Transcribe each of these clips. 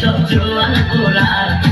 সব জোয়ান গোলার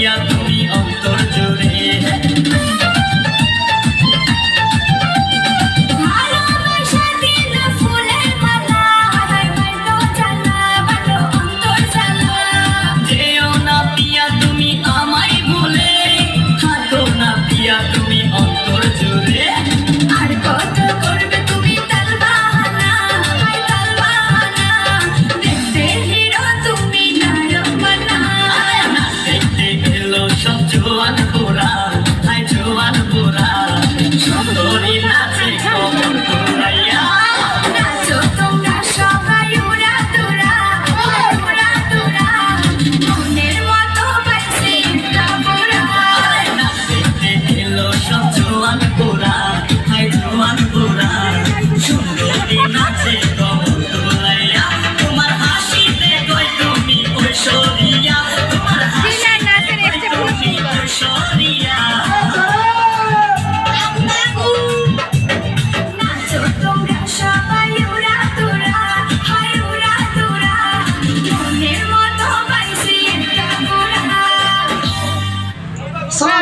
Yeah. সব